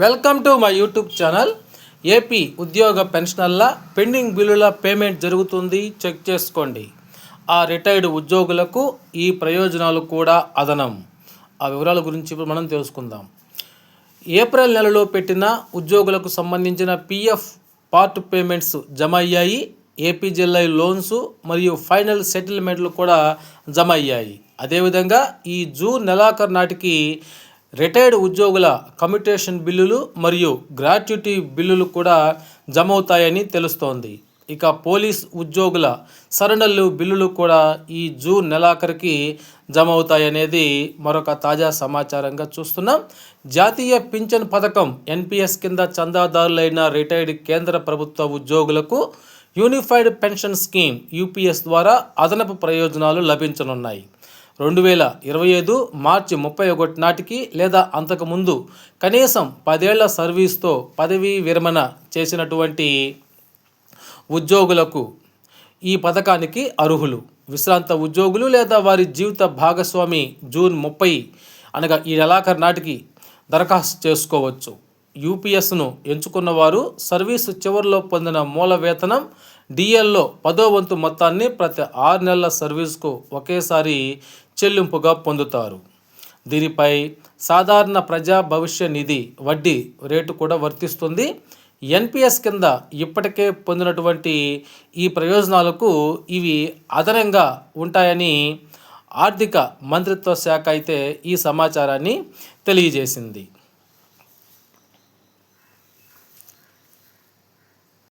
Welcome to my YouTube channel. AP ఉద్యోగ పెన్షనర్ల pending బిల్లుల పేమెంట్ జరుగుతుంది. చెక్ చేసుకోండి. ఆ రిటైర్డ్ ఉద్యోగులకు ఈ ప్రయోజనాలు కూడా అదనం. ఆ వివరాల గురించి ఇప్పుడు మనం తెలుసుకుందాం. ఏప్రిల్ నెలలో పెట్టిన ఉద్యోగులకు సంబంధించిన పిఎఫ్ పార్ట్ పేమెంట్స్ జమ అయ్యాయి. ఏపీజీఎల్ఐ లోన్స్ మరియు ఫైనల్ సెటిల్మెంట్లు కూడా జమ అయ్యాయి. అదేవిధంగా ఈ జూన్ నెలాఖరు నాటికి రిటైర్డ్ ఉద్యోగుల కమ్యూటేషన్ బిల్లులు మరియు గ్రాట్యుటీ బిల్లులు కూడా జమ అవుతాయని తెలుస్తోంది. ఇక పోలీస్ ఉద్యోగుల సరణలు బిల్లులు కూడా ఈ జూన్ నెలాఖరికి జమ అవుతాయనేది మరొక తాజా సమాచారంగా చూస్తున్నాం. జాతీయ పింఛన్ పథకం ఎన్పిఎస్ కింద చందాదారులైన రిటైర్డ్ కేంద్ర ప్రభుత్వ ఉద్యోగులకు యూనిఫైడ్ పెన్షన్ స్కీమ్ యూపీఎస్ ద్వారా అదనపు ప్రయోజనాలు లభించనున్నాయి. రెండు వేల ఇరవై ఐదు మార్చి ముప్పై ఒకటి నాటికి లేదా అంతకుముందు కనీసం పదేళ్ళ సర్వీస్తో పదవీ విరమణ చేసినటువంటి ఉద్యోగులకు ఈ పథకానికి అర్హులు. విశ్రాంత ఉద్యోగులు లేదా వారి జీవిత భాగస్వామి జూన్ ముప్పై అనగా ఈ నెలాఖరు నాటికి దరఖాస్తు చేసుకోవచ్చు. యూపీఎస్ను ఎంచుకున్న వారు సర్వీసు చివరిలో పొందిన మూల వేతనం డిఎల్లో పదో వంతు మొత్తాన్ని ప్రతి ఆరు నెలల సర్వీస్కు ఒకేసారి చెల్లింపుగా పొందుతారు. దీనిపై సాధారణ ప్రజా భవిష్య నిధి వడ్డీ రేటు కూడా వర్తిస్తుంది. ఎన్పిఎస్ కింద ఇప్పటికే పొందినటువంటి ఈ ప్రయోజనాలకు ఇవి అదనంగా ఉంటాయని ఆర్థిక మంత్రిత్వ శాఖ అయితే ఈ సమాచారాన్ని తెలియజేసింది.